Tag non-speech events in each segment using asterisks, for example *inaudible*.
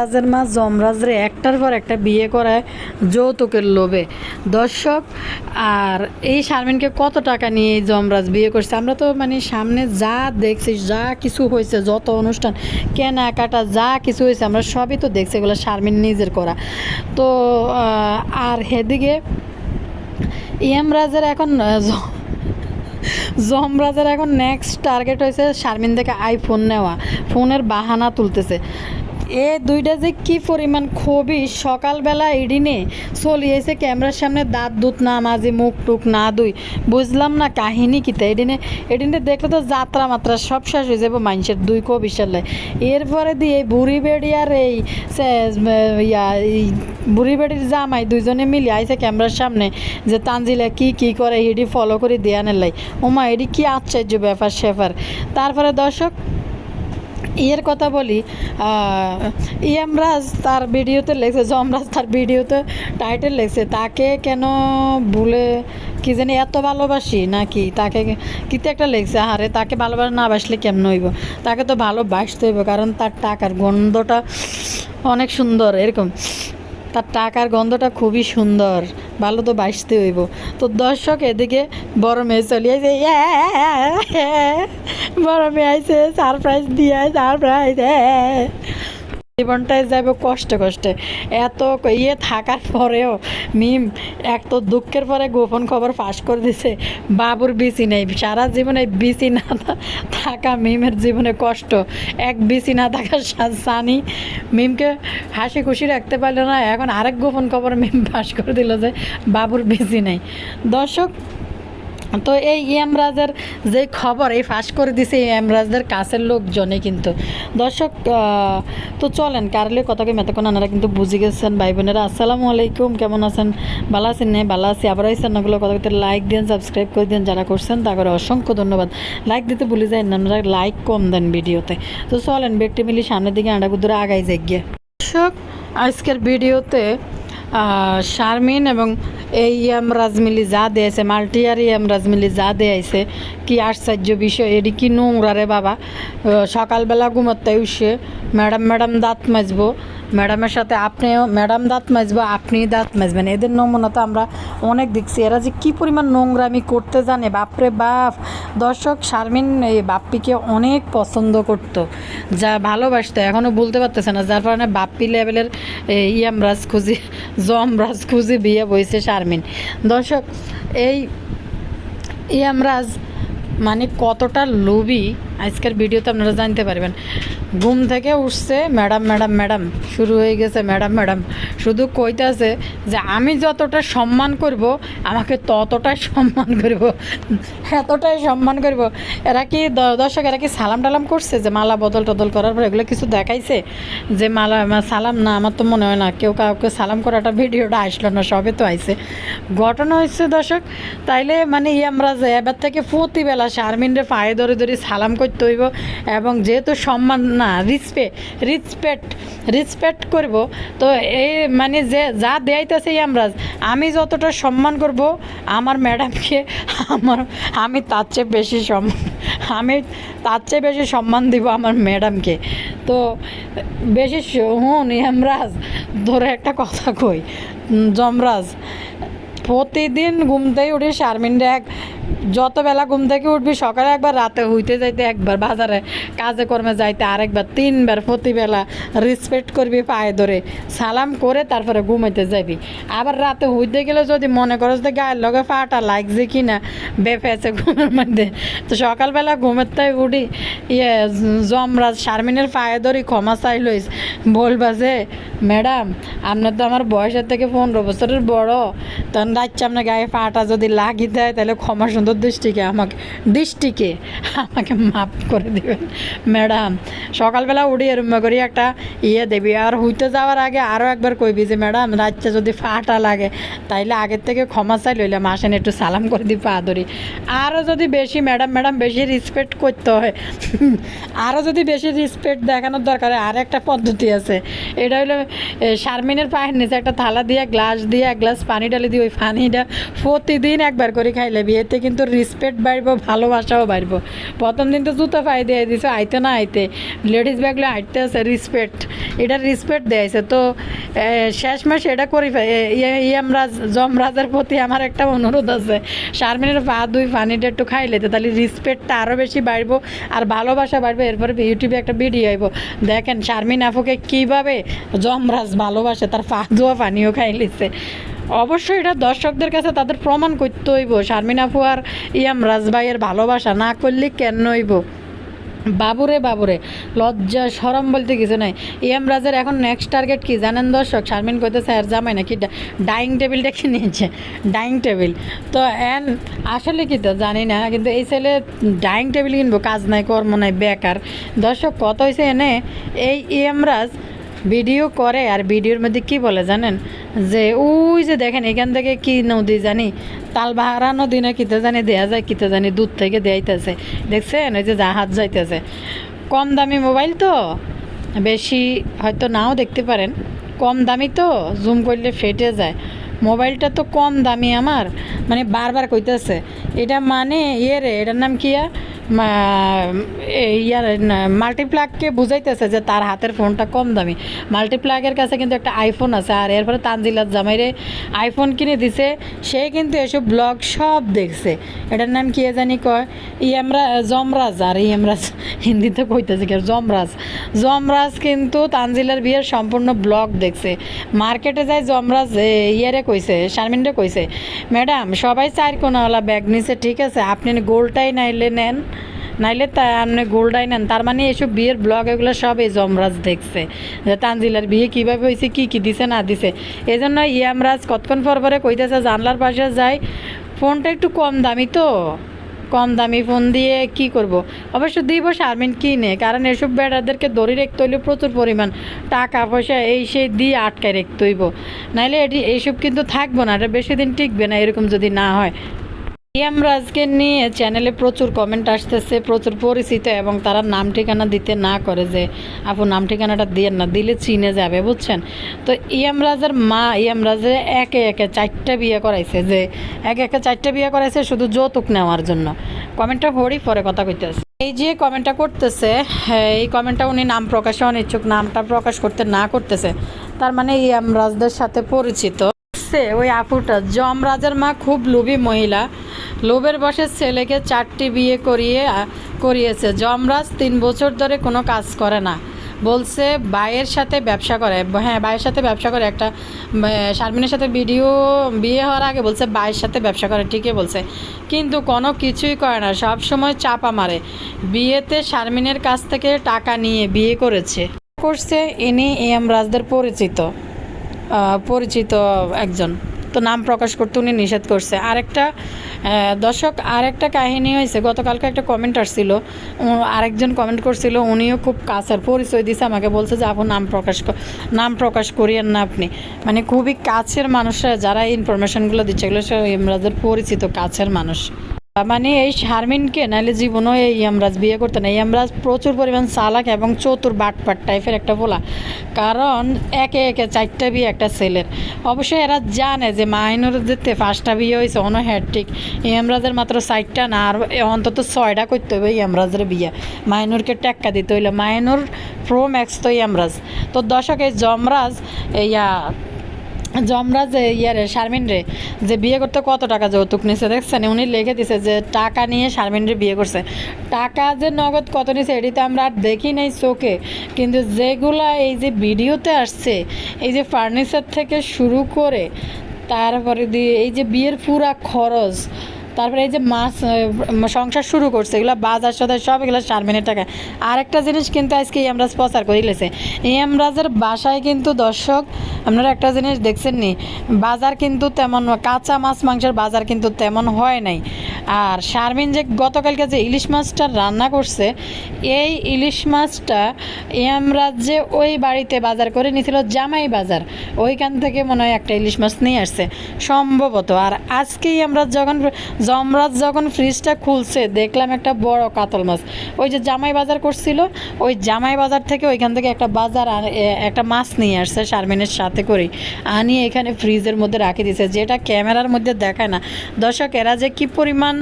রাজের মা যমরাজরে একটার পর একটা বিয়ে করায় যৌতুকের লোভে। দর্শক আর এই শারমিনকে কত টাকা নিয়ে এই যমরাজ বিয়ে করছে? আমরা তো মানে সামনে যা দেখছি যা কিছু হয়েছে যত অনুষ্ঠান কেনাকাটা যা কিছু হয়েছে আমরা সবই তো দেখছি এগুলো শারমিন নিজের করা। তো আর হেদিকে ইএম রাজের এখন আহ, য- জমরাজের এখন নেক্সট টার্গেট হয়েছে শারমিন থেকে আইফোন নেওয়া। ফোনের বাহানা তুলতেছে। এ দুইটা যে কি পরিমাণ খুবই সকালবেলা এডিনে চলিয়েছে ক্যামেরার সামনে দাঁত দুধ না মাঝে মুখ টুক না দুই। বুঝলাম না কাহিনী কিতা এডিনে এডিনে দেখলে তো যাত্রা মাত্রা সব শেষ হয়ে যাব মানুষের দুই কো বিশালে। এরপরে দিয়ে এই বুড়ি বেড়ি আর এই ইয়া বুড়ি বেড়ির জামাই দুইজনে মিলে আইছে ক্যামেরার সামনে যে, তানজিলা কি কি করে, হিডি ফলো করে দেয়ানের লাই। ওমা, এডি কি আশ্চর্য ব্যাপার স্যাপার তারপরে দর্শক ইয়ের কথা বলি ইয়ামরাজ তার ভিডিওতে লেখছে, যমরাজ তার ভিডিওতে টাইটেল লেখছে, তাকে কেন ভুলে, কি জানি এত ভালোবাসি নাকি, তাকে কিতে একটা লেখছে আরে তাকে ভালোবাসা না বাসলে কেমন হইব? তাকে তো ভালোবাসতে হইব, কারণ তার টাকার গন্ধটা অনেক সুন্দর, এরকম। তার টাকার গন্ধটা খুবই সুন্দর ভালো তো বাসতে হইব তো দর্শক এদিকে বড় মেয়ে চলে আইছে বড় মেয়ে আইসে সারপ্রাইজ দিয়ে সারপ্রাইজ জীবনটায় যাবে কষ্টে কষ্টে। এত ইয়ে থাকার পরেও মিম এক তো দুঃখের পরে গোপন খবর ফাঁস করে দিছে, বাবুর বিসি নেই। সারা জীবনে বিসি না থাকা মিমের জীবনে কষ্ট। এক বিসি না থাকার সানি মিমকে হাসি খুশি রাখতে পারল না। এখন আরেক গোপন খবর মিম ফাঁস করে দিল যে, বাবুর বিসি নেই। দর্শক তো এই ইয়ামরাজের যে খবর, এই ফাঁস করে দিছে এই ইয়ামরাজদের কাছের লোকজনে কিন্তু। দর্শক তো চলেন কারলে কথাকে মেতক্ষণ আনারা কিন্তু বুঝে গেছেন, ভাই বোনেরা। আসসালামু আলাইকুম, কেমন আছেন? ভালো আছেন নেই ভালো আছি আবার আইসেন নাগুলো। কথাকে লাইক দেন সাবস্ক্রাইব করে দেন যারা করছেন তাদের অসংখ্য ধন্যবাদ। লাইক দিতে ভুলে যায় না, আপনারা লাইক কম দেন ভিডিওতে। তো চলেন, ব্যক্তি মিলি সামনের দিকে আঁড়া গুদুরে আগাই যাই গিয়ে। দর্শক, আজকের ভিডিওতে শারমিন এবং এই এম রাজমিলি যা দিয়েছে, মাল্টিয়ার এম রাজমিলি যা দিয়েছে, কি আশ্চর্য বিষয় এটি কি নোংরা রে বাবা। সকালবেলা ঘুমাতে উঠছে ম্যাডাম ম্যাডাম, দাঁত মাজবো। ম্যাডামের সাথে আপনিও ম্যাডাম দাঁত মাজবো, আপনি দাঁত মাজবেন। এদের নমুনা তো আমরা অনেক দেখছি। এরা যে কী পরিমাণ নোংরামি করতে জানে, বাপরে বাপ। দর্শক, শারমিন এই বাপ্পিকে অনেক পছন্দ করতো, যা ভালোবাসতো এখনও বলতে পারতেছে না। যার কারণে বাপ্পি লেভেলের ইয়ামরাজ খুঁজি, জমরাজ খুঁজি বিয়ে বইছে শারমিন। দর্শক, এই ইয়ামরাজ মানে কতটা লোভী, আজকের ভিডিওতে আপনারা জানতে পারবেন। ঘুম থেকে উঠছে, ম্যাডাম ম্যাডাম ম্যাডাম, শুরু হয়ে গেছে, ম্যাডাম ম্যাডাম। শুধু কইতাছে যে, আমি যতটা সম্মান করব, আমাকে ততটাই সম্মান করব, এতটাই সম্মান করব। এরা কি দর্শক, এরা কি সালাম টালাম করছে যে, মালা বদল টদল করার পর এগুলো কিছু দেখাইছে? যে, মালা সালাম? না, আমার তো মনে হয় না, কেউ কাউকে সালাম করাটা ভিডিওটা আসলো না সবে তো আইছে। ঘটনা হচ্ছে দর্শক, তাইলে মানে ই আমরা যে, এবার থেকে প্রতিবেলা শারমিনরে পায়ে ধরে ধরে সালাম করতে হইব এবং যেহেতু সম্মান না রিসপেক্ট রিসপেক্ট রিসপেক্ট করব। তো এই মানে যে, যা দেয়াইতেছে আমরাজ, আমি যতটা সম্মান করব, আমার ম্যাডামকে আমার, আমি তার চেয়ে বেশি সম্মান আমি তার চেয়ে বেশি সম্মান দিব আমার ম্যাডামকে। তো বেশি হুন ইয়ামরাজ ধরে একটা কথা কই যমরাজ, প্রতিদিন ঘুমতেই উঠে শারমিনরে এক যত বেলা ঘুম থেকে উঠবি, সকালে একবার, রাতে হইতে যাইতে একবার, বাজারে কাজে কর্মে যাইতে আরেকবার, তিনবার, প্রতিবেলা রেসপেক্ট করবি পায়ে ধরে, সালাম করে তারপরে ঘুমাইতে যাবি আবার রাতে হইতে গেলে যদি মনে করস যে গায়ের লগে ফাটা লাগছে কি না বেফেছে ঘুমের মধ্যে, তো সকালবেলা ঘুমের তাই উঠি ইয়ে জমরাজ শারমিনের পায়ে ধরি, ক্ষমা চাই লইস। বলবা যে, ম্যাডাম, আপনার তো আমার বয়সের থেকে পনেরো বছরের বড়, তখন রাখছে আপনার গায়ে পাটা যদি লাগি দেয়, তাহলে ক্ষমা সুন্দর দৃষ্টিকে, আমাকে দৃষ্টিকে, আমাকে মাফ করে দিবেন। ম্যাডাম, সকালবেলা উঠি এরম করি একটা ইয়ে দেবি। আর হইতে যাওয়ার আগে আরও একবার কইবি যে, ম্যাডাম রাতটা যদি ফাটা লাগে, তাইলে আগের থেকে ক্ষমা চাই লইলাম। আসেন, একটু সালাম করে দিই পা ধরি। আরও যদি বেশি, ম্যাডাম ম্যাডাম, বেশি রেসপেক্ট করতে হয় আরও যদি বেশি রেসপেক্ট দেখানোর দরকার আর একটা পদ্ধতি আছে। এটা হলো শারমিনের পায়ের নিচে একটা থালা দিয়ে, গ্লাস দিয়ে, এক গ্লাস পানি ডালি দিয়ে, ওই পানিটা প্রতিদিন একবার করে খাইলে, বিয়েতে কিন্তু রেসপেক্ট বাড়বো ভালোবাসাও বাড়বো প্রথম দিন তো জুতো পাই দিয়ে দিছে, আইতে না আইতে। লেডিস ব্যাগলে আইতে আছে রেসপেক্ট এটা রেসপেক্ট দেয়াইছে তো শেষ মাস এটা করি ইয়ে- ইয়ামরাজ যমরাজের প্রতি আমার একটা অনুরোধ আছে। শারমিনের পা, দুই পানিটা একটু খাইলে তো তাহলে রেসপেক্টটা আরও বেশি বাড়বো আর ভালোবাসা বাড়বে এরপরে ইউটিউবে একটা ভিডিও আইব। দেখেন শারমিন আফুকে কীভাবে যমরাজ ভালোবাসে, তার পা ধোয়া পানিও খাইলিছে অবশ্যই এটা দর্শকদের কাছে তাদের প্রমাণ করতে হইব। শারমিন আফু আর ইয়াম রাজভাইয়ের ভালোবাসা না করলে কেন হইব? বাবুরে বাবুরে, লজ্জা, সরম বলতে কিছু নাই। ইয়াম রাজের এখন নেক্সট টার্গেট কি জানেন দর্শক? শারমিন কইতেছে, আর জামাই নাকি ডাইনিং টেবিলটা কি নিয়েছে। ডাইনিং টেবিল তো এন আসলে কি তো জানি না, কিন্তু এই ছেলে ডাইনিং টেবিল কিনবো, কাজ নাই, কর্ম নাই, বেকার। দর্শক, কত হয়েছে এনে? এই ইয়ামরাজ ভিডিও করে আর ভিডিওর মধ্যে কি বলে জানেন? যে ওই যে দেখেন, এখান থেকে কি নদী জানি, তালবাহারা নদী না কিতে জানি দেয়া যায়, কিতে জানি দূর থেকে দেয়াইতেছে। দেখছেন? ওই যে জাহাজ যাইতেছে। কম দামি মোবাইল তো? বেশি হয়তো নাও দেখতে পারেন। কম দামি তো? জুম করলে ফেটে যায়। মোবাইলটা তো কম দামি আমার। মানে বারবার কইতেছে। এটা মানে ইয়ে রে, এটার নাম কি? মা- এ- ইয়ার মাল্টিপ্লাগকে বুঝাইতেছে যে তার হাতের ফোনটা কম দামি। মাল্টিপ্লাগের কাছে কিন্তু একটা আইফোন আছে, আর এরপরে তানজিলাত জামাইরে আইফোন কিনে দিছে। সে কিন্তু এসব ব্লগ সব দেখছে। এটার নাম কি জানি কয়? ইয়ামরা জমরাজ আর ইয়ামরাজ হিন্দিতে কইতেছে কি জমরাজ জমরাজ কিন্তু তানজিলার বিয়ের সম্পূর্ণ ব্লগ দেখছে। মার্কেটে যায় জমরাজ ইয়েরে কইছে, শারমিনরে কইছে, ম্যাডাম, সবাই চার কোনাওয়ালা ব্যাগ নিছে, ঠিক আছে? আপনি গোলটাই নাইলে নেন। নাইলে তা আপনি গোল্ডাই নেন তার মানে এসব বিয়ের ব্লগ এগুলো সব এই জমরাজ দেখছে, যে তানজিলার বিয়ে কীভাবে হয়েছে, কী কী দিছে, না দিছে। এই জন্য ইয়ামরাজ কতক্ষণ পর পরে কইতেছে, জানলার পাশে যাই, ফোনটা একটু কম দামি তো, কম দামি ফোন দিয়ে কি করব? অবশ্য দিব শারমিন কিনে কারণ এসব বেড়াদেরকে ধরে রাখতে হইলে প্রচুর পরিমাণ টাকা পয়সা, এই সেই দিয়ে আটকায় রাখতে হইব। নাইলে এটি এইসব কিন্তু থাকব না, এটা বেশি দিন টিকবে না, এরকম যদি না হয়। ইয়াম রাজকে নিয়ে চ্যানেলে প্রচুর কমেন্ট আসতেছে প্রচুর পরিচিত এবং তারা নাম ঠিকানা দিতে না করে যে আপু নাম ঠিকানাটা দিয়ে না দিলে চিনে যাবে বুঝছেন? তো ইয়াম রাজের মা ইয়াম রাজের একে একে চারটা বিয়ে করাইছে যে একে একে চারটা বিয়ে করাইছে শুধু যৌতুক নেওয়ার জন্য। কমেন্টটা হরি পরে কথা কইতেছে। এই যে কমেন্টটা করতেছে হ্যাঁ, এই কমেন্টটা উনি নাম প্রকাশে অনিচ্ছুক নামটা প্রকাশ করতে না করতেছে। তার মানে ইয়াম রাজদের সাথে পরিচিত। সে ওই আপুটা যমরাজের মা খুব লোভী মহিলা। লোভের বসে ছেলেকে চারটি বিয়ে করিয়ে, করিয়েছে। যমরাজ তিন বছর ধরে কোনো কাজ করে না। বলছে বাইয়ের সাথে ব্যবসা করে। হ্যাঁ বাইয়ের সাথে ব্যবসা করে। একটা শারমিনের সাথে ভিডিও বিয়ে হওয়ার আগে বলছে বাইয়ের সাথে ব্যবসা করে। ঠিকই বলছে। কিন্তু কোনো কিছুই করে না। সব সময় চাপা মারে। বিয়েতে শারমিনের কাছ থেকে টাকা নিয়ে বিয়ে করেছে। করছে ইনি এম রাজদের পরিচিত পরিচিত একজন। তো নাম প্রকাশ করতে উনি নিষেধ করছে। আরেকটা দর্শক, আরেকটা কাহিনী হয়েছে, গতকালকে একটা কমেন্ট আসছিল আরেকজন কমেন্ট করছিল, উনিও খুব কাছের পরিচয় দিছে, আমাকে বলছে যে, আপু, নাম প্রকাশ নাম প্রকাশ করিয়েন না আপনি। মানে খুবই কাছের মানুষরা, যারা ইনফরমেশনগুলো দিচ্ছে, এগুলো সব ইমরাজের পরিচিত কাছের মানুষ। মানে এই শারমিনকে নাহলে জীবনও এই ইয়ামরাজ বিয়ে করতে না। ইয়ামরাজ প্রচুর পরিমাণ চালাক এবং চতুর বাটপাট টাইপের একটা বলা কারণ একে একে চারটা বিয়ে একটা ছেলের। অবশ্যই এরা জানে যে মাইনুর যেতে পাঁচটা বিয়ে হয়েছে অন হ্যাট্রিক ইয়ামরাজের মাত্র চারটা না, আর অন্তত ছয়টা করতে হবে ইয়ামরাজের বিয়ে। মাইনুরকে টেক্কা দিতে হইল। মাইনুর প্রো ম্যাক্স তো ইয়ামরাজ। তো দর্শক, এই জমরাজ ইয়া জমরাজ যে ইয়ারে, শারমিন রে, যে বিয়ে করতে কত টাকা যৌতুক নিছে দেখছেন? উনি লিখে দিছে যে টাকা নিয়ে শারমিন রে বিয়ে করছে। টাকা যে নগদ কত নিছে এটি তো আমরা আর দেখি নাই চোখে। কিন্তু যেগুলা এই যে ভিডিওতে আসছে, এই যে ফার্নিচার থেকে শুরু করে, তারপরে দিয়ে এই যে বিয়ের পুরা খরচ তারপরে এই যে মাছ সংসার শুরু করছে, এগুলো বাজার সদায় সব এগুলো শারমিনের টাকা। আরেকটা জিনিস কিন্তু আজকে ইয়ামরাজ প্রচার করিলেছে ইয়ামরাজের বাসায় কিন্তু দর্শক, আপনারা একটা জিনিস দেখছেন নি বাজার কিন্তু তেমন, কাঁচা মাছ মাংসের বাজার কিন্তু তেমন হয় নাই। আর শারমিন যে গতকালকে যে ইলিশ মাছটা রান্না করছে, এই ইলিশ মাছটা ইয়ামরাজ যে ওই বাড়িতে বাজার করে নিয়েছিল জামাই বাজার। ওইখান থেকে মনে হয় একটা ইলিশ মাছ নিয়ে আসছে, সম্ভবত। আর আজকেই আমরা যখন জমরাজ যখন ফ্রিজটা খুলছে, দেখলাম একটা বড় কাতল মাছ। ওই যে জামাই বাজার করছিল, ওই জামাই বাজার থেকে ওইখান থেকে একটা বাজার একটা মাছ নিয়ে আসছে শারমিনের সাথে করে আনিয়ে এখানে ফ্রিজের মধ্যে রাখি দিয়েছে, যেটা ক্যামেরার মধ্যে দেখায় না। দর্শক, এরা যে কি পরিমাণ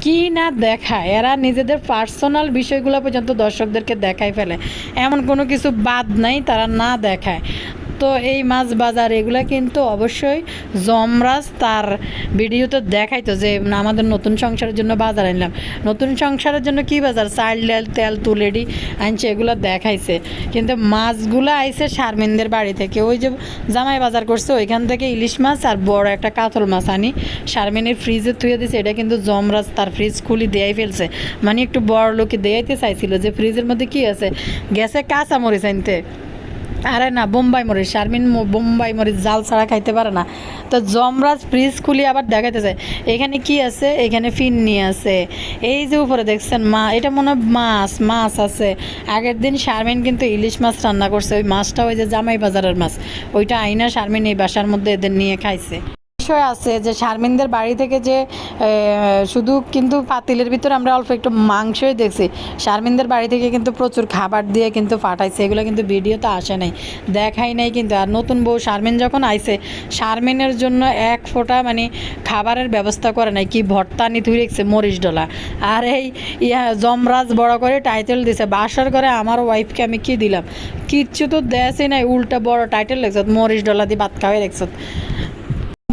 কি না দেখায়। এরা নিজেদের পার্সোনাল বিষয়গুলো পর্যন্ত দর্শকদেরকে দেখায় ফেলে। এমন কোনো কিছু বাদ নাই, তারা না দেখায়। তো এই মাছ বাজার, এগুলো কিন্তু অবশ্যই জমরাজ তার ভিডিওতে দেখাইতো যে আমাদের নতুন সংসারের জন্য বাজার আনলাম। নতুন সংসারের জন্য কি বাজার? চাল, ডাল, তেল, তুলেডি আনছে, এগুলো দেখাইছে। কিন্তু মাছগুলো আইছে শারমিনদের বাড়ি থেকে। ওই যে জামাই বাজার করছে, ওইখান থেকে ইলিশ মাছ আর বড় একটা কাতল মাছ আনি। শারমিনের ফ্রিজে থুয়ে দিছে, এটা কিন্তু জমরাজ তার ফ্রিজ খুলি দেয়াই ফেলছে। মানে একটু বড় লোকে দেয়াইতে চাইছিল যে ফ্রিজের মধ্যে কি আছে? গ্যাসে কাঁচা মরিচ আনতে। আরে না, বোম্বাই মরিচ, শারমিন বোম্বাই মরিচ জাল ছাড়া খাইতে পারে না। তো জমরাজ ফ্রিজ খুলি আবার দেখাইতে দেখাইতেছে। এখানে কি আছে? এখানে ফিন্নি আছে। এই যে উপরে দেখছেন মা, এটা মনে হয় মাছ মাছ আছে। আগের দিন শারমিন কিন্তু ইলিশ মাছ রান্না করছে, ওই মাছটা ওই যে জামাই বাজারের মাছ। ওইটা আইনা শারমিন এই বাসার মধ্যে এদের নিয়ে খাইছে। বিষয় আছে যে শারমিনদের বাড়ি থেকে যে শুধু কিন্তু পাতিলের ভিতরে আমরা অল্প একটু মাংসই দেখছি। শারমিনদের বাড়ি থেকে কিন্তু প্রচুর খাবার দিয়ে কিন্তু পাঠাইছে। এগুলো কিন্তু ভিডিওতে আসে নাই, দেখাই নাই কিন্তু। আর নতুন বউ শারমিন যখন আইছে, শারমিনের জন্য এক ফোঁটা মানে খাবারের ব্যবস্থা করে নাই। কি ভর্তা নি ধুই রেখছে মরিচ ডলা। আর এই ইয়া জমরাজ বড় করে টাইটেল দিছে, বাসার করে আমার ওয়াইফকে আমি কি দিলাম? কিচ্ছু তো দেশই নাই, উল্টা বড় টাইটেল লেখছত, মরিচ ডলা দিয়ে ভাত খাওয়াই রেখছত।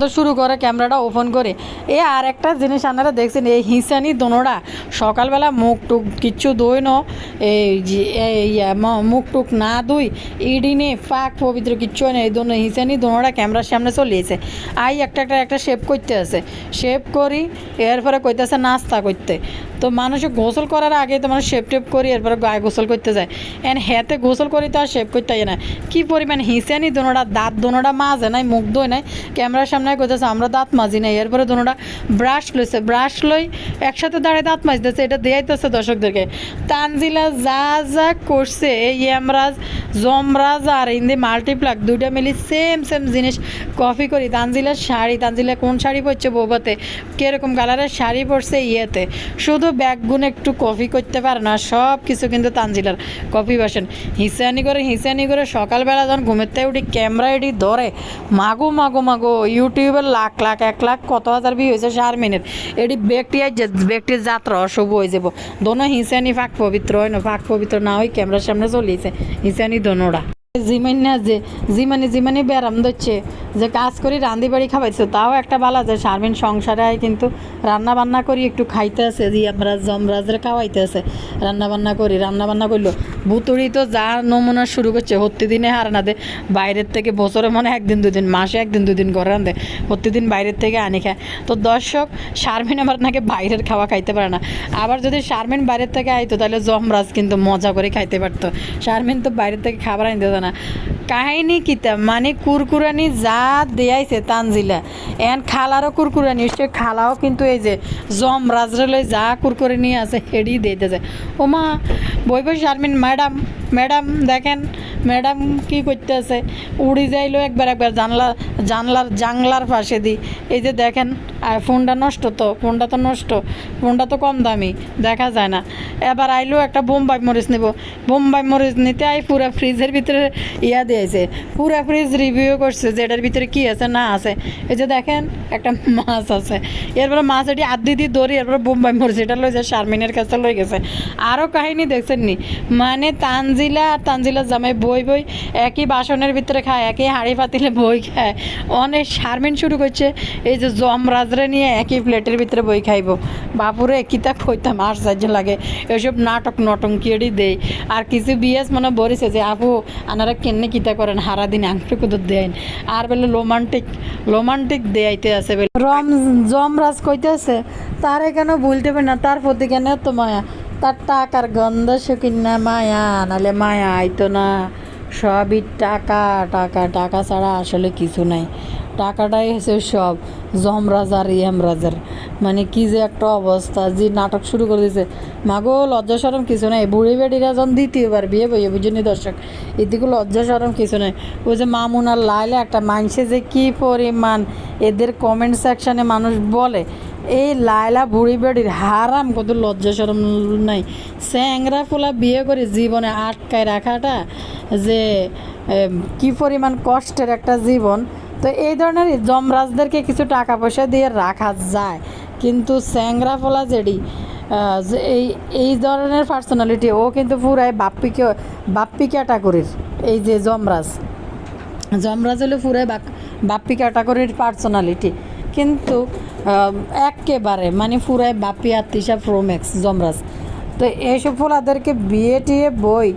তো শুরু করে, ক্যামেরাটা ওপেন করে। এ আর একটা জিনিস আপনারা দেখছেন, এই হিসানি দোনোটা সকালবেলা মুখ টুক কিচ্ছু দই ন এই মুখ টুক না দুই ইডিনে ফাঁক পবিত্র কিচ্ছু নেই এই দোনো হিসানি দোনোটা ক্যামেরার সামনে চলে এসে। আই একটা একটা একটা শেপ করতে আছে। শেপ করি, এরপরে কইতেছে নাস্তা করতে। তো মানুষে গোসল করার আগে তো মানুষ শেপ টেপ করি, এরপরে গায়ে গোসল করতে যায়। এন হেতে গোসল করি তো আর শেপ করতে না। কি পরিমাণ হিসেনি দোনোটা দাঁত দোনোটা মাজে নাই, মুখ ধোয় নাই। ক্যামেরার সামনে কইতেছে, আমরা দাঁত মাজি নাই। এরপরে দোনোটা ব্রাশ লইছে। ব্রাশ লই একসাথে দাঁড়িয়ে দাঁত মাজতেছে, এটা দেয়াইতেছে দর্শকদেরকে। তানজিলা যা যা করছে, এই এমরাজ জমরাজ আর ইন্দি মাল্টিপ্লাক দুইটা মিলি সেম সেম জিনিস কপি করি। তানজিলার শাড়ি, তানজিলা কোন শাড়ি পরছে বৌবাতে কীরকম কালারের শাড়ি পরছে ইয়েতে? শুধু ব্যাগগুন একটু কপি করতে পারে না, সব কিছু কিন্তু তানজিলার। কপি বাসেন। হিসানি করে হিসানি করে সকালবেলা যখন থেকে উঠি, ক্যামেরা এটি ধরে। মাগো মাগো মাগো ইউটিউবের লাখ লাখ, এক লাখ কত হাজার ভিউ হয়েছে শারমিনের এটি ব্যক্তি ব্যক্তির যাত্রা অশুভ হয়ে যাব। দোনো হিসানি ফাঁক পবিত্র হয় না, ফাঁক পবিত্র না হয় ক্যামেরার সামনে চলিয়েছে হিসানি দোনোটা জিমানি না যে জিমানি জিমানি ব্যারাম দিচ্ছে যে কাজ করি রান্দি বাড়ি খাওয়াইছে, তাও একটা বালা যে শারমিন সংসারে কিন্তু রান্না বান্না করি, একটু খাইতে আছে, যে আমরা জমরাজরে খাওয়াইতে আছে রান্না বান্না করি রান্না বান্না করল। বুতুড়ি তো যা নমুনা শুরু করছে, প্রতিদিনে হার না দে, বাইরের থেকে বছরে মনে একদিন দুদিন, মাসে একদিন দুদিন করে রান্ধে, প্রতিদিন বাইরের থেকে আনি খায়। তো দর্শক শারমিন আমার নাকি বাইরের খাওয়া খাইতে পারে না। আবার যদি শারমিন বাইরের থেকে আইতো, তাহলে জমরাজ কিন্তু মজা করে খাইতে পারতো। শারমিন তো বাইরের থেকে খাবার আনতে না। কাহিনী কিতা? মানে কুরকুরানি যা দেয়াইছে তানজিলা। এন খালারও কুরকুরানি সে খালাও কিন্তু এই যে জমরাজরে লই যা কুরকুরানি আছে হেডি মা বই বই শারমিন, ম্যাডাম ম্যাডাম দেখেন, ম্যাডাম কি করতে আছে উড়ি যাইলো একবার একবার জানলা, জানলার জানলার পাশে দিই এই যে দেখেন, আর ফোনটা নষ্ট তো, ফোনটা তো নষ্ট, ফোনটা তো কম দামি, দেখা যায় না। এবার আইলো একটা বোম্বাই মরিচ নেব। বোম্বাই মরিচ নিতে আই পুরা ফ্রিজের ভিতরে ইয়া দিয়েছে পুরা ফ্রিজ রিভিউ করছে যে এটার ভিতরে কি আছে, না আছে। এই যে দেখেন, একটা মাছ আছে। এরপরে মাছ এটি আদি দিয়ে দৌড়ি এরপরে বোম্বাই মরিচ, এটা লই যায় শারমিনের কাছে লই গেছে। আরও কাহিনী দেখছেন নি? মানে তানজিলা আর তানজিলার জামাই বই বই একই বাসনের ভিতরে খায়, একই হাঁড়ি পাতিলে বই খায়। অনেক শারমিন শুরু করছে, এই যে জমরাজরে নিয়ে একই প্লেটের ভিতরে বই খাইব। বাপুরে, কিতা আর সাহায্য লাগে। এসব নাটক নটঙ্কিয়েরই দেয় আর কিছু বিএস মনে বলেছে যে আপু আনারা কেনে কিতা করেন? হারা দিন আংটি কুদুর দেন আর বলে রোমান্টিক রোমান্টিক দেয়াইতে আছে বলে। রম জমরাজ কইতেছে তার কেন ভুলতে পারে না? তার প্রতি কেন তো মায়া? তার টাকার গন্ধ শুকিন না মায়া, নালে মায়া আইতো না। সবই টাকা টাকা টাকা ছাড়া আসলে কিছু নাই। টাকাটাই হচ্ছে সব জমরাজ আর ইয়ামরাজের মানে কি যে একটা অবস্থা, যে নাটক শুরু করে দিয়েছে মাগো, লজ্জা সরম কিছু নাই। বুড়ি বেডিরা যখন দ্বিতীয়বার বিয়ে বইয়ে বুঝিনি দর্শক? এদিকে লজ্জা সরম কিছু নাই। ওই যে মামুন আর লাইলে একটা মানুষে যে কি পরিমাণ এদের কমেন্ট সেকশানে মানুষ বলে, এই লাইলা বুড়ি বেড়ির হারাম কত লজ্জা সরম নাই। স্যাংরা ফুলা বিয়ে করে জীবনে আটকায় রাখাটা যে কি পরিমাণ কষ্টের একটা জীবন। তো এই ধরনের জমরাজদেরকে কিছু টাকা পয়সা দিয়ে রাখা যায়। কিন্তু স্যাংরা ফলা যে এই এই ধরনের পার্সোনালিটি ও কিন্তু পুরাই বাপ্পিকে, বাপ্পি ক্যাটাগরির এই যে যমরাজ। যমরাজ হলো পুরাই বাপ্পি ক্যাটাগরির পার্সোনালিটি কিন্তু একেবারে মানে পুরাই বাপ্পি আত্মিসা প্রোম্যাক্স যমরাজ। তো এইসব ফলাদেরকে বিয়ে টিয়ে বই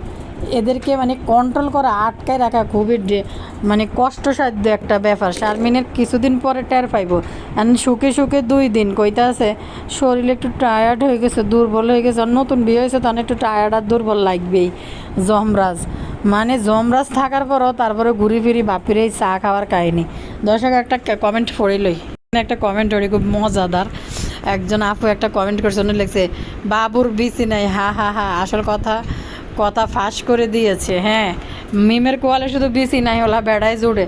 এদেরকে মানে কন্ট্রোল করা, আটকায় রাখা খুবই মানে কষ্টসাধ্য একটা ব্যাপার। শারমিনের কিছুদিন পরে টের পাইব। এখন সুখে সুখে দুই দিন কইতে আছে, শরীর একটু টায়ার্ড হয়ে গেছে, দুর্বল হয়ে গেছে, আর নতুন বিয়ে হয়েছে, তখন একটু টায়ার্ড আর দুর্বল লাগবেই। যমরাজ। মানে যমরাজ থাকার পরও তারপরে ঘুরি ফিরি বাপির এই চা খাওয়ার কাহিনি। দর্শক, একটা কমেন্ট পড়িলই একটা কমেন্ট পড়ি, খুব মজাদার। একজন আপু একটা কমেন্ট করছে লিখছে, বাবুর বিসি নাই, হা হা হা। আসল কথা কথা ফাঁস করে দিয়েছে হ্যাঁ। মিমের কোয়ালে শুধু বিসি নাই, ওলা বেড়াই জুড়ে।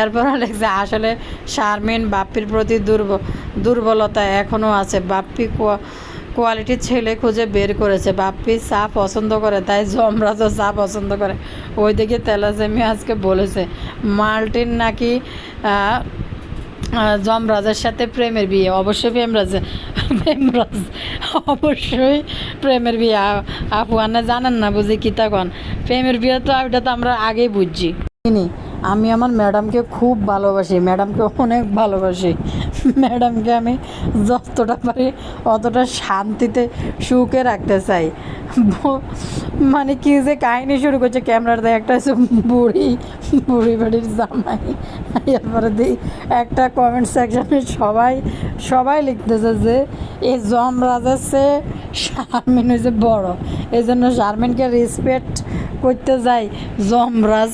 এরপর লিখছে আসলে শারমিন বাপ্পির প্রতি দুর্ব দুর্বলতা এখনও আছে। বাপ্পি কোয়া কোয়ালিটির ছেলে খুঁজে বের করেছে। বাপ্পি চা পছন্দ করে, তাই জমরাজও চা পছন্দ করে। ওই দিকে তেলাজেমি আজকে বলেছে মাল্টিন নাকি যমরাজের সাথে প্রেমের বিয়ে। অবশ্যই প্রেমরাজ প্রেমরাজ অবশ্যই প্রেমের বিয়ে। আপু আনা জানেন না বুঝি কি তখন প্রেমের বিয়ে তো তো আমরা আগেই বুঝছি। আমি আমার ম্যাডামকে খুব ভালোবাসি, ম্যাডামকে অনেক ভালোবাসি। ম্যাডামকে আমি যতটা পারি অতটা শান্তিতে সুখে রাখতে চাই। মানে কি যে কাহিনী শুরু করছে, ক্যামেরার দেয় একটা হচ্ছে বুড়ি বুড়ি বাড়ির জামাই। এরপরে দিই একটা কমেন্ট সেকশনে সবাই সবাই লিখতেছে যে এই যমরাজের চেয়ে শারমিন হয়েছে বড়। এই জন্য শারমিনকে রেসপেক্ট করতে যাই, যমরাজ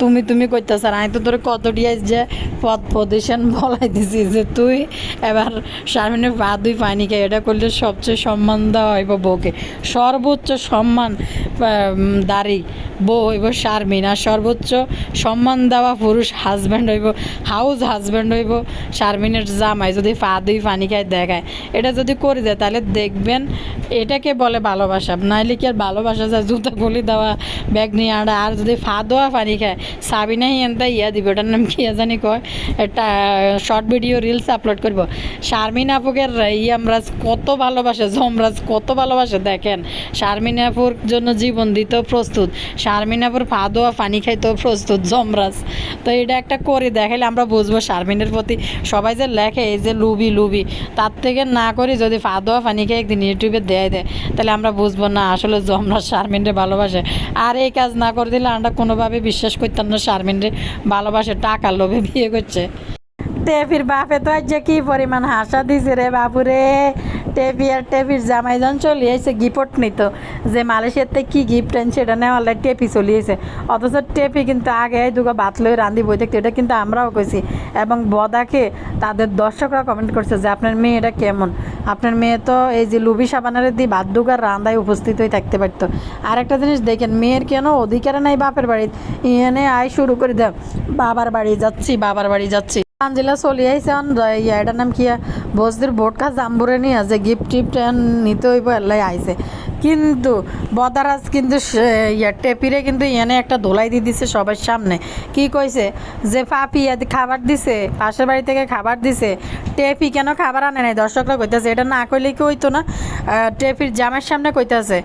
তুমি তুমি করতেছ আর আমি তো তোর কত যে পদ পজিশন বলাই দিছি যে তুই এবার শারমিনের পা দুই পানি খাই, এটা করলে সবচেয়ে সম্মান দেওয়া হইব বউকে। সর্বোচ্চ সম্মান দাঁড়ি, বউ হইব শারমিন, আর সর্বোচ্চ সম্মান দেওয়া পুরুষ হাজব্যান্ড হইব হাউস হাজব্যান্ড হইব শারমিনের জামাই, যদি পা দুই পানি খায় দেখায়। এটা যদি করে দেয়, তাহলে দেখবেন এটাকে বলে ভালোবাসা। নাইলে কি আর ভালোবাসা যায়? জুতা গলি দেওয়া, ব্যাগ নিয়ে আনা, আর যদি ফা দেওয়া পানি খায় সাবিনা হিয়ানটা ইয়া দিবে ওটার নাম কি জানি কয় একটা শর্ট ভিডিও রিলস আপলোড করব শারমিন আপুকে ইয়ামরাজ কত ভালোবাসে জমরাজ কত ভালোবাসে দেখেন। শারমিন আপুর জন্য জীবন দিতেও প্রস্তুত শারমিন আপুর ফা দেওয়া পানি খাইতেও প্রস্তুত জমরাজ তো এটা একটা করে দেখাইলে আমরা বুঝব শারমিনের প্রতি সবাই যে লেখে, এই যে লুবি লুবি। তার থেকে না করি যদি ফা দেওয়া পানি খেয়ে একদিন ইউটিউবে দেয় দেয়, তাহলে আমরা বুঝব না, আসলে জমরাজ শারমিনরে ভালোবাসে। আর এই কাজ না করে দিলে আমরা কোনোভাবে বিশ্বাস করতাম না শারমিনরে ভালোবাসে, টাকার লোভে বিয়ে করছে। তে ফির বাপে তো আজ যে কি পরিমাণ হাসা দিছে রে বাপুরে। টেপি আর টেপির জামাইজন চলে এসে গিফট নিত। যে মালয়েশিয়াতে কি গিফট আনছে, এটা নেওয়ার লাগে টেপি চলে এসে অথচ টেপি কিন্তু আগে দুগো ভাত লই রান্ধি বই দেখতে, এটা কিন্তু আমরাও কইছি। এবং বদাকে তাদের দর্শকরা কমেন্ট করছে যে, আপনার মেয়ে এটা কেমন? আপনার মেয়ে তো এই যে লুবি সাবানের দিয়ে ভাত দুগার রান্দায় উপস্থিত হয়ে থাকতে পারতো। আর একটা জিনিস দেখেন, মেয়ের কেন অধিকার নাই বাপের বাড়ি এনে আয় শুরু করে দেয় বাবার বাড়ি যাচ্ছি, বাবার বাড়ি যাচ্ছি। আঞ্জিলা চলি আইছে অন ইয়াটার নাম কি বসদির বোটকা জাম্বুরে নিয়ে আছে গিফট টিফট নিতে হইব এলাই আইছে। কিন্তু বদারাজ কিন্তু টেপিরে কিন্তু এনে একটা ধোলাই দিয়ে দিছে সবার সামনে। কি কইছে? যে পাপি খাবার দিছে, পাশের বাড়ি থেকে খাবার দিছে, টেপি কেন খাবার আনে নাই? দর্শকরা কইতাছে, এটা না কইলে কি হইতো না? টেপির জামের সামনে কইতাছে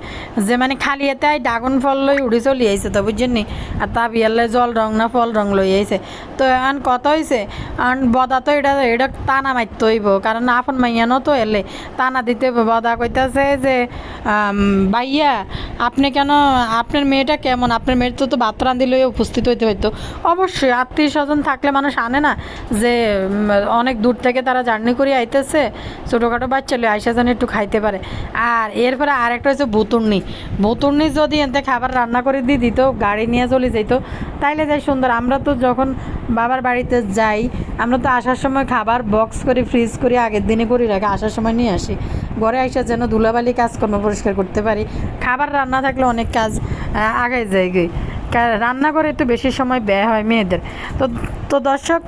যে মানে খালি এতে ড্রাগন ফল লই উড়ি চলি আইছে তো, বুঝছেন নি? আর তা বিয়ালে জল রং না ফল রং লই আইছে। তো এখন কত হইছে? আন বদা তো এটা এটা টানা মারতে হইব, কারণ আপন মাইয়ানো তো এলে টানা দিতে বদা কইতাছে যে ভাইয়া, আপনি কেন, আপনার মেয়েটা কেমন? আপনার মেয়ের তো তো ভাত রান্ধি উপস্থিত হইতে হইতো। অবশ্যই আত্মীয় স্বজন থাকলে মানুষ আনে না যে অনেক দূর থেকে তারা জার্নি করে আইতেছে, ছোটোখাটো বাচ্চা লই আইসা যেন একটু খাইতে পারে। আর এরপরে আরেকটা হচ্ছে বুতুর্নি বুতুর্নি যদি এতে খাবার রান্না করে দিয়ে দিত, গাড়ি নিয়ে চলে যেত তাইলে যাই সুন্দর। আমরা তো যখন বাবার বাড়িতে যাই, আমরা তো আসার সময় খাবার বক্স করে ফ্রিজ করে, আগের দিনে করে রাখি আসার সময় নিয়ে আসি। ঘরে আসা যেন ধুলাবালি কাজকর্ম পরিষ্কার করতে পারি। খাবার, রান্না থাকলে অনেক কাজ আগায় যায় গই রান্না করে একটু বেশি সময় ব্যয় হয় মেয়েদের। তো তো দর্শক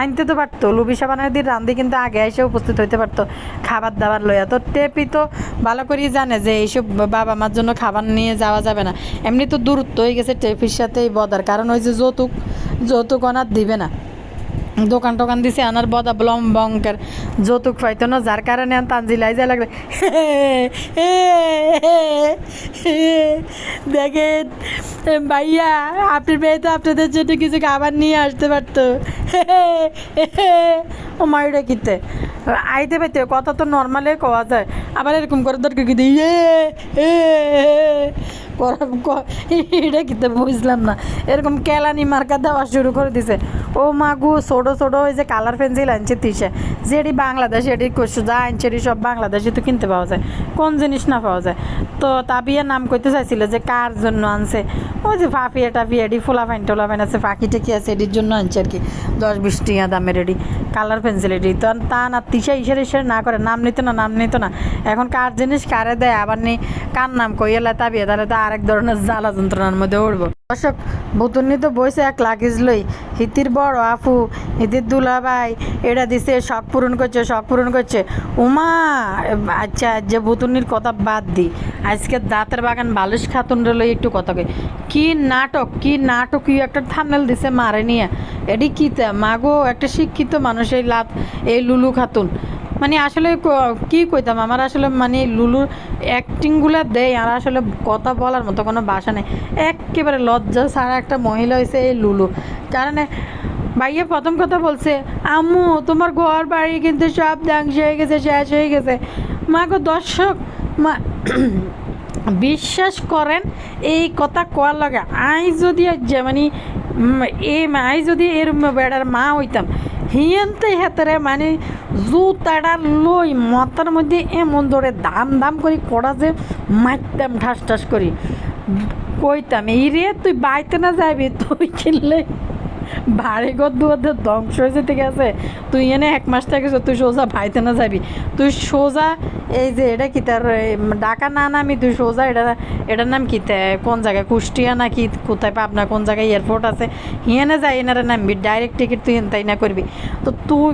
আনতে তো পারতো, লুবি সাবানের দিয়ে রান্ধি কিন্তু আগে এসে উপস্থিত হইতে পারতো, খাবার দাবার লইয়া। তো টেপি তো ভালো করেই জানে যে এইসব বাবা মার জন্য খাবার নিয়ে যাওয়া যাবে না। এমনি তো দূরত্ব হয়ে গেছে টেপির সাথে এই বদার। কারণ ওই যে যৌতুক যৌতুক অনার দিবে না। দোকান টোকান দিছে, আনার বদা ব্লম বঙ্কের যৌতুক পাইতো না, যার কারণে তানজিলাই যা লাগবে। দেখেন, ভাইয়া, আপনার মেয়ে তো আপনাদের জন্য কিছু খাবার নিয়ে আসতে পারতো। ও মাইটা কিতে আইতে পাইতে, কথা তো নর্মালে কওয়া যায়। আবার এরকম করে দরকার কি? ইয়ে এ এটা কিতে বুঝলাম না। এরকম কেলানি মার্কা দেওয়া শুরু করে দিছে। ও মাগু ছোটো ছোটো ওই যে কালার পেন্সিল আনছে তিসে। যেটি বাংলাদেশ এটি যা আনছে, এটি সব বাংলাদেশে তো কিনতে পাওয়া যায়। কোন জিনিস না পাওয়া যায়। তো তাবিয়া নাম করতে চাইছিল যে কার জন্য আনছে? ওই যে ফাফিয়া টাফিয়া এডি ফোলা ফাইন টোলা ফাইন আছে পাখি টেকি আছে, এটির জন্য আনছে আর কি। দশ বিশ টিয়া দামের এডি কালার পেন্সিল এটি তো তা না তিসা ইসের ইসের না করে, নাম নিত না, নাম নিত না। এখন কার জিনিস, কারে দেয়, আবার নি, কার নাম কইয়ালে তাবিয়া তাহলে তো আরেক ধরনের জ্বালা যন্ত্রণার মধ্যে উঠবো। দর্শক বুতুনি তো বইছে এক লাগেজ লই। হিতির বড় আফু হিতির দুলা ভাই এটা দিছে, শখ পূরণ করছে, শখ পূরণ করছে। উমা আচ্ছা যে বুতুনির কথা বাদ দি। আজকে দাঁতের বাগান বালিশ খাতুন লই একটু কথা কই। কি নাটক কি নাটক, কি একটা থামনেল দিছে মারে নিয়ে। এটি কি মাগো, একটা শিক্ষিত মানুষ এই লাভ এই লুলু খাতুন। মানে আসলে ক- কইতাম, আমার আসলে মানে লুলুর অ্যাক্টিংগুলো দেয়, আর আসলে কথা বলার মতো কোনো ভাষা নেই। একেবারে লজ্জা ছাড়া একটা মহিলা হয়েছে এই লুলু। কারণে ভাইয়া প্রথম কথা বলছে আম্মু তোমার ঘর বাড়ি কিন্তু সব ধ্বংস হয়ে গেছে শেষ হয়ে গেছে। মা গো দর্শক মা *clears throat* বিশ্বাস করেন এই কথা কোয়ার লাগে? আই যদি মানে উম, এ আই যদি এর বেড়ার মা হইতাম হিয়েনতে হেতারে মানে জুতাটা লই মাথার মধ্যে এমন ধরে দাম দাম করে কড়া যে মারতাম ঠাস ঠাস করি। কইতাম এই রে তুই বাইতে না যাবি? তুই কিনলে বাড়ি ঘর দুয়ার ধ্বংস হয়ে যেতে গেছে। তুই এনে এক মাস থাকিস তুই সোজা ভাইতে না যাবি। তুই সোজা, এই যে এটা কি তার ডাকা না নামি তুই সোজা, এটা এটার নাম কি কোন জায়গায়? কুষ্টিয়া না কি? কোথায় পাবনা, কোন জায়গায় এয়ারপোর্ট আছে? হিয়ানে যাই, এনারে নামবি। ডাইরেক্ট টিকিট তুই তাই না করবি। তো তুই,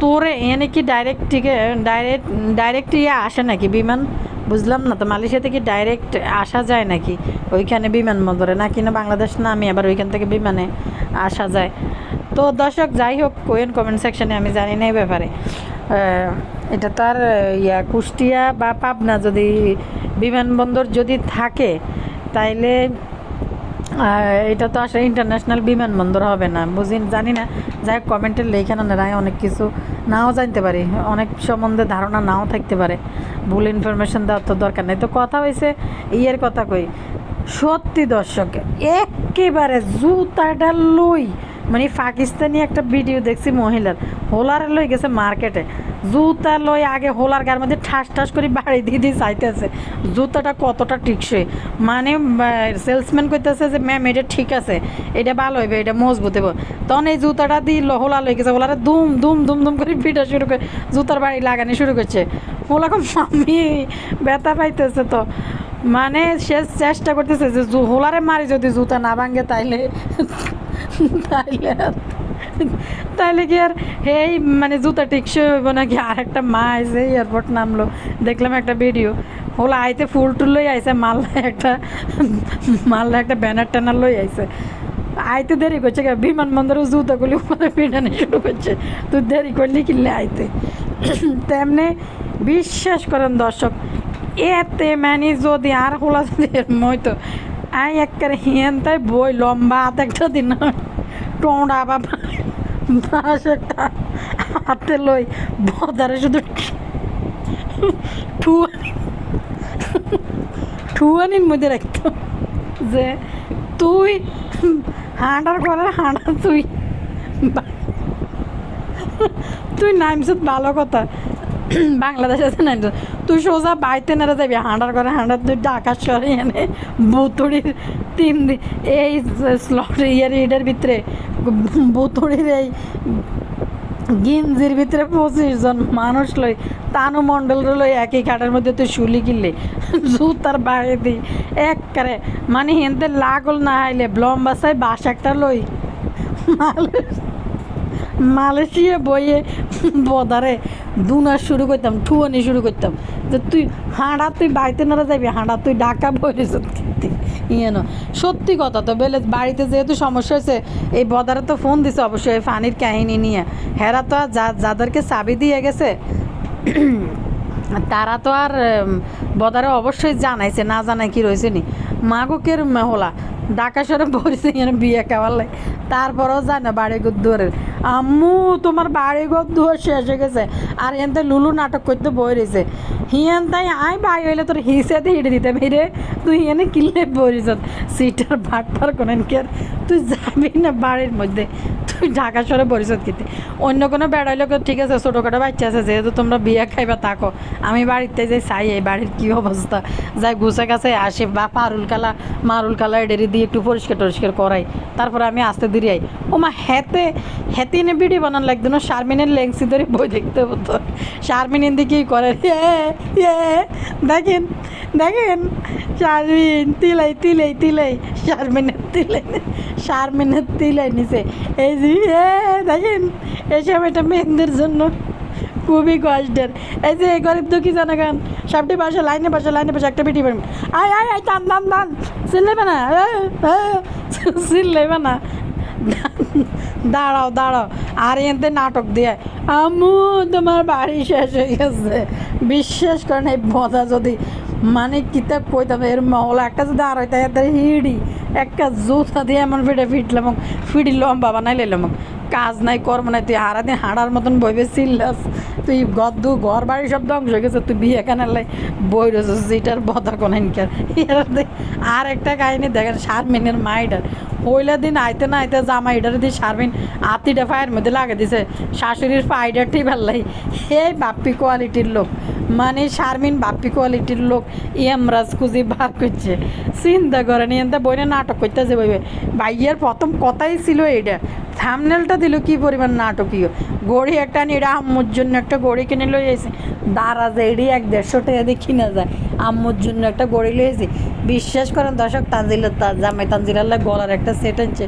তোরে এনে কি ডাইরেক্ট টিকিট ডাইরেক্ট ডাইরেক্ট ইয়ে আসে নাকি বিমান? বুঝলাম না, তো মালয়েশিয়া থেকে ডাইরেক্ট আসা যায় নাকি? ওইখানে বিমানবন্দরে না না বাংলাদেশ? না, আমি আবার ওইখান থেকে বিমানে আসা যায়। তো দর্শক, যাই হোক, কোয়েন কমেন্ট সেকশানে আমি জানি না এই ব্যাপারে। এটা তার ইয়া, কুষ্টিয়া বা পাবনা যদি বিমানবন্দর যদি থাকে, তাইলে এটা তো আসলে ইন্টারন্যাশনাল বিমানবন্দর হবে না। বুঝি জানি না। যাই কমেন্টের লেখা না রায় অনেক কিছু নাও জানতে পারি। অনেক সম্বন্ধে ধারণা নাও থাকতে পারে। ভুল ইনফরমেশন দেওয়ার তো দরকার নেই। তো কথা হয়েছে ইয়ের কথা কই। সত্যি দর্শক, একেবারে জুতাটা লই মানে পাকিস্তানি একটা ভিডিও দেখছি মহিলার। হোলার লই গেছে মার্কেটে। জুতা লই আগে হোলার গার মধ্যে ঠাস ঠাস করে বাড়ি দিয়ে দিয়ে চাইতেছে জুতাটা কতটা টিকসই। মানে সেলসম্যান কইতেছে যে, ম্যাম, এটা ঠিক আছে। এটা ভালো হইবে, এটা মজবুত হইব। তখন এই জুতাটা দিয়ে হোলা লই গেছে। হোলারে দুম দুম দুম দুম করে পিটা শুরু করে, জুতার বাড়ি লাগানি শুরু করছে। হোলা কম মামি, ব্যথা পাইতেছে তো। মানে সে চেষ্টা করতেছে যে হোলারে মারি যদি জুতা না ভাঙে তাইলে তাইলে তাইলে কি আর এই মানে জুতা টিকসই হইব নাকি? আর একটা মা আইসে এয়ারপোর্ট নামলো। দেখলাম একটা ভিডিও। হোলা আইতে ফুল টুল লই আইসে মালদা একটা মালদা একটা ব্যানার ট্যানার লই আইসে আইতে দেরি করছে কে? বিমানবন্দরে জুতাগুলি উপরে পিটানি শুরু করছে। তুই দেরি করলি কিনলে আইতে? তেমনি বিশ্বাস করেন দর্শক, এতে মানে যদি আর হোলা যদি মই তো আই, একবারে হিয়েন তাই বই, লম্বা হাত একটা দিন টোঁড়া বা বাঁশ একটা হাতে লই, বদারে শুধু ঠুয়ানি ঠুয়ানির মধ্যে রাখতাম যে, তুই হাঁটার করে হাঁটা, তুই তুই নামছিস ভালো কথা। *clears throat* বাংলাদেশ আছে তুই সোজা বাইতে নেড়ে যাবি হাঁটার করে হাঁটা তুই ঢাকা শহরে এনে বুতুড়ির তিন এই স্লট ইয়ার এটার ভিতরে বুতুড়ির এই গিঞ্জির ভিতরে পঁচিশ জন মানুষ লই তানু মণ্ডল লই একই খাটের মধ্যে তুই শুলি কিনলে জুতার বাইরে দিই একবারে মানে হেনতে লাগল না আইলে ব্লম্বাসাই বাস একটা লই মালয়ে- মালয়েশিয়া বইয়ে বদারে দুনা শুরু করতাম ঠুয়ানি শুরু করতাম। যে তুই হাঁড়া তুই বাড়িতে নাড়া যাবি, হাঁড়া তুই ঢাকা বইরে ইয়েনো সত্যি কথা তো, বেলে বাড়িতে যেহেতু সমস্যা হয়েছে, এই বদারে তো ফোন দিছে অবশ্যই এই ফানির কাহিনী নিয়ে। হেরা তো আর যা, যাদেরকে চাবি দিয়ে গেছে, তারা তো আর বদারে অবশ্যই জানাইছে, না জানাই কি রয়েছে নি। মাগকের হলা ঢাকা শহরে পড়েছে বিয়ে খাওয়ালে তারপরেও যায় না বাড়ি ঘর দুয়ারের আম্মু, তোমার বাড়ি ঘর দুয়ার শেষ হয়ে গেছে। আর এনতে লুলু নাটক করতে বই রয়েছে। হিয়ান তাই আই ভাই হইলে তোর হিসেতে হিটে দিতে মেরে তুই এনে কিনলে বইরিস সিটার ভাট পার করেন কে তুই যাবি না বাড়ির মধ্যে। তুই ঢাকা শহরে পরিশোধ কিনতে অন্য কোনো বেড়াইলে ঠিক আছে, ছোটোখাটো বাচ্চা আছে, যেহেতু তোমরা বিয়ে খাইবা, থাকো। আমি বাড়িতে যাই, চাই এই বাড়ির কী অবস্থা? যাই গুছে কাছে আসে, বা পারুল কালা, মারুল কালা এডেরি দিয়ে একটু পরিষ্কার টরিষ্কার করাই। তারপরে আমি আসতে দিরি আই। ও মা হেতে হেতে এনে ভিডিও বানান লাগতো না, শারমিনের লেংসি ধরে বই দেখতে হতো। শারমিন এন দিকেই করে দেখেন দেখেন, শারমিন তিলাই তিলাই তিলাই, শারমিনের তিলাই শারমিনের তিলাই নিছে। এই যে দেখেন, এসব এটা মেয়েদের জন্য খুবই কষ্টের। এই যে গরিব দুঃখী জনগণ, সবটি পাশে লাইনে পাশে লাইনে পাশে একটা পিটি পারবেন আয় আয় আয়, টান টান টান চিল্লেবে না চিল্লেবে না। *laughs* দাঁড়াও দাঁড়াও। আর এতে নাটক দিয়ে। আমু তোমার বাড়ি শেষ হয়ে গেছে। বিশ্বাস করেন, এই মজা যদি মানে কিতাব কইতাম এর মহলা একটা যদি আর হইতে হিড়ি, একটা জুতা দিয়ে এমন ফিটে ফিটলাম ফিটি লম্বা বানাই লাইলাম কাজ নাই, কর্ম নাই, তুই হারা দিন হাঁড়ার মতন বইবে চিল্লাস তুই গদ্দু ঘর বাড়ি সব ধ্বংস হয়ে গেছে, তুই বিয়ে কেন বই রয়েছিস যেটার বদা কোনাইনকার আর একটা কাহিনী দেখেন, শারমিনের মাইডার পয়লা দিন আইতে না আইতে জামা এটার দিয়ে শারমিন আতিটা ফায়ের মধ্যে লাগে দিছে, শাশুড়ির পাইডারটি লাগে হে বাপ্পি কোয়ালিটির লোক। মানে শারমিন বাপ্পি কোয়ালিটির লোক ইয়ামরাজ খুঁজি বার করছে। চিন্তা করেন এনতে বইনে নাটক করতেছে বইবে। ভাইয়ের প্রথম কথাই ছিল এইটা থামনেলটা দিল কি পরিমাণ নাটকীয়? গড়ি একটা নিয়ে এটা আম্মুর জন্য একটা গড়ি কিনে লই এসে দাঁড়া যায় এটি এক দেড়শো টাকা দিয়ে কিনা যায়। আম্মুর জন্য একটা গড়ি লইয়েছি বিশ্বাস করেন দর্শক তানজিলের জামাই তানজিলাল্লাহ গলার একটা সেট আনছে।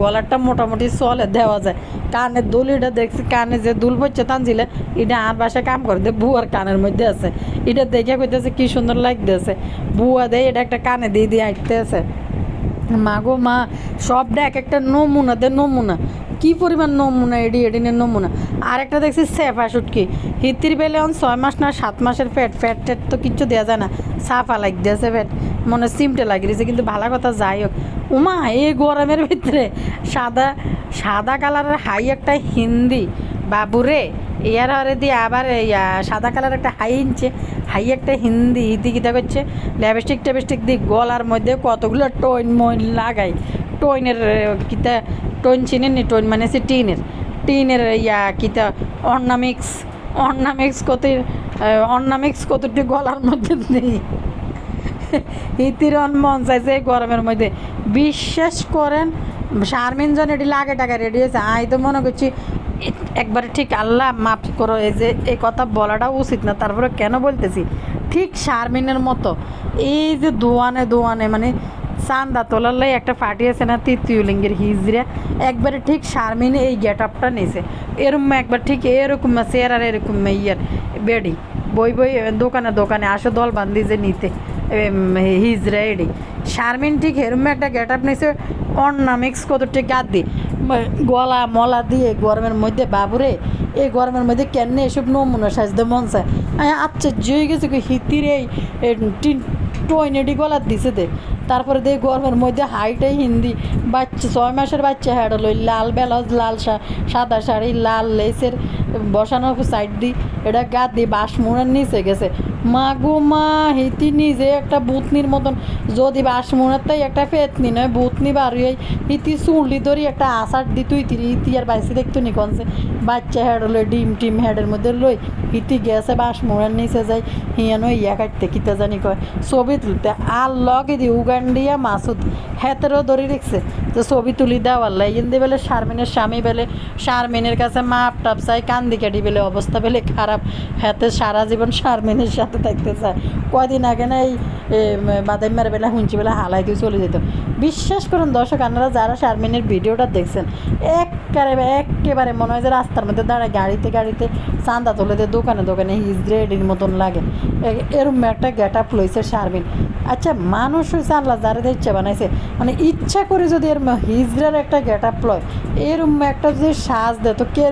গলারটা মোটামুটি চলে দেওয়া যায়। কানের দুল এটা দেখছি, কানে যে দুল পড়ছে তানজিলে এটা আর বাসায় কাম করে, দে বুয়ার কানের মধ্যে আছে এটা দেখে কইতেছে কি সুন্দর লাগতেছে। বুয়া দেয়, এটা একটা কানে দিয়ে দিয়ে আঁটতে আছে মা গো মা, সবটা এক একটা নমুনা দে, নমুনা। কি পরিমাণ নমুনা এডি এডিনের নমুনা। আর একটা দেখছি সেফা শুটকি হিতির বেলে অন ছয় মাস না সাত মাসের ফ্যাট ফ্যাট ট্যাট তো কিচ্ছু দেওয়া যায় না। সাফা লাগ দিয়েছে ফ্যাট। মনে সিমটে লাগিয়ে দিয়েছে কিন্তু ভালো কথা যাই হোক। উমা, এই গরমের ভিতরে সাদা সাদা কালারের হাই একটা হিন্দি। বাবুরে ইয়ার হরে দিয়ে আবার ইয়া সাদা কালার একটা হাই ইনছে। হাই একটা হিন্দি কিতা করছে। ল্যাবস্টিক ট্যাবস্টিক দিয়ে গলার মধ্যে কতগুলো মইন লাগাই। টইনের কিতা টইন চিনেন নি টইন মানে সে টিনের। টিনের ইয়া, কিতা অর্নামিক্স অর্নামিক্স কত অর্নামিক্স কতটি গলার মধ্যে দিই। হিতিরন মন চাইছে গরমের মধ্যে। বিশ্বাস করেন শারমিন জন এটি লাগে টাকা রেডি হয়েছে। আই তো মনে করছি একবারে ঠিক আল্লাহ মাফ করো, এই যে এই কথা বলাটা উচিত না, তারপরে কেন বলতেছি? ঠিক শারমিনের মতো, এই যে দোয়ানে দোয়ানে মানে চান্দা তোলার একটা আছে না তৃতীয়লিঙ্গের হিজড়া, একবারে ঠিক শারমিনে এই গেট আপটা নিয়েছে এরকম একবার ঠিক এরকম চেয়ার এরকম ইয়ার বেডি, বই বই দোকানে দোকানে আসো দল বান্ধি যে নিতে হিজড়া এডি। শারমিন ঠিক এরকম একটা গেট আপ নিয়েছে অর্নামিক্স কত ঠিক গাদ গলা মলা দিয়ে গরমের মধ্যে, বাবুরে, এই গরমের মধ্যে কেন এসব নমুনা সাজতে মন চায়? আচ্ছা আশ্চর্য গেছে হিতির এই টয়নেটি গলার দিছে দে। তারপরে দেখ গরমের মধ্যে হাইটাই হিন্দি। বাচ্চা, ছয় মাসের বাচ্চা লই, লাল ব্লাউজ, লাল সাদা শাড়ি, লাল লেসের বসানো সাইড দি। এটা গা দিয়ে মোড়ার নিচে গেছে। মা গো মা, হিতি নিজে একটা বুতনির মতন। যদি বাঁশ মোড়ার তাই একটা ফেতনি নয়, বুতনি বার হয়ে হিতি চুলটি ধরি একটা আষাঢ় দি তুই তিরি ইতি আর বাইসে দেখতো নি কনসে? বাচ্চা হেড লই, ডিম টিম হেডের মধ্যে লই, হিতি গেছে বাঁশ মোড়ার নিচে যাই। হিয়ানো ইয়া কাটতে, কিতা জানি কয়। ছবি তুলতে, আর লগে দি উগান্ডিয়া মাসুদ হেতেরও ধরে রেখছে। তো ছবি তুলি দেওয়ার লাই। ইন্দি বেলে শারমিনের স্বামী বেলে, শারমিনের কাছে মাপ টাপ চাই, কান্দি কাটি বেলে অবস্থা বেলে খারাপ। হ্যাঁ সারা জীবন শারমিনের সাথে থাকতে চায়। কদিন আগে না এই বাদাম মারে বেলা হুঁচি বেলা হালাই দিয়ে চলে যেত। বিশ্বাস করুন দর্শক, আপনারা যারা শারমিনের ভিডিওটা দেখছেন, এক একেবারে একেবারে মনে হয় যে রাস্তার মধ্যে দাঁড়ায় গাড়িতে গাড়িতে চান্দা তুলে দিয়ে দোকানে দোকানে হিজরেডির মতন লাগে। এরম একটা গেট আপ লইছে শারমিন। আচ্ছা মানুষ হয়েছে আল্লাহ যারে দিচ্ছে বানাইছে মানে ইচ্ছা করে যদি এর হিজরের একটা গেট আপ লয় এরম একটা যদি সাজ দেয়, তো কে